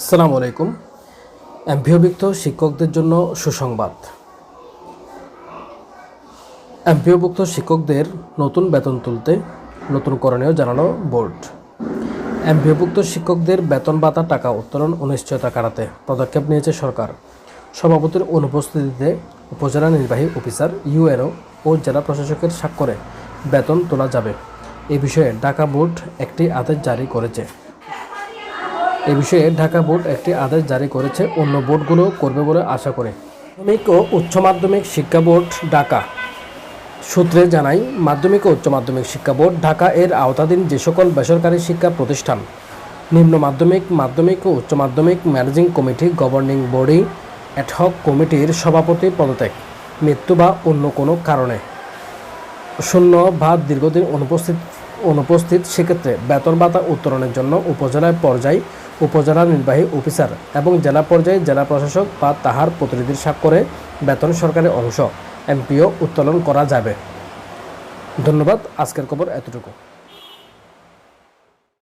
আসসালামু আলাইকুম। এমপিওভুক্ত শিক্ষকদের জন্য সুসংবাদ। এমপিওভুক্ত শিক্ষকদের নতুন বেতন তুলতে নতুন করণীয় জানানো বোর্ড এমপিওভুক্ত শিক্ষকদের বেতন ভাতা, টাকা উত্তোলন অনিশ্চয়তা কাটাতে পদক্ষেপ নিয়েছে সরকার। সভাপতির অনুপস্থিতিতে উপজেলা নির্বাহী অফিসার, ইউএনও ও জেলা প্রশাসকের স্বাক্ষরে বেতন তোলা যাবে। এ বিষয়ে ঢাকা বোর্ড একটি আদেশ জারি করেছে। এ বিষয়ে ঢাকা বোর্ড একটি আদেশ জারি করেছে, অন্য বোর্ডগুলো করবে বলে আশা করে। মাধ্যমিক ও উচ্চ মাধ্যমিক শিক্ষা বোর্ড ঢাকা। সূত্রে জানাই, মাধ্যমিক ও উচ্চ মাধ্যমিক শিক্ষা বোর্ড ঢাকা এর আওতাধীন যে সকল বেসরকারি শিক্ষা প্রতিষ্ঠান, নিম্ন মাধ্যমিক মাধ্যমিক ও উচ্চ মাধ্যমিক managing committee, governing body ad hoc কমিটির সভাপতি পদত্যাগ, মৃত্যু বা অন্য কোনো কারণে। শূন্য বা দীর্ঘদিন অনুপস্থিত অনুপস্থিত সেক্ষেত্রে বেতন ভাতা উত্তোলনের জন্য উপজেলায় পর্যায়ে উপজেলা নির্বাহী অফিসার এবং জেলা পর্যায়ে জেলা প্রশাসক বা তাহার প্রতিনিধির স্বাক্ষরে বেতন সরকারের অংশ, এমপিও উত্তোলন করা যাবে। ধন্যবাদ, আজকের খবর এতটুকু।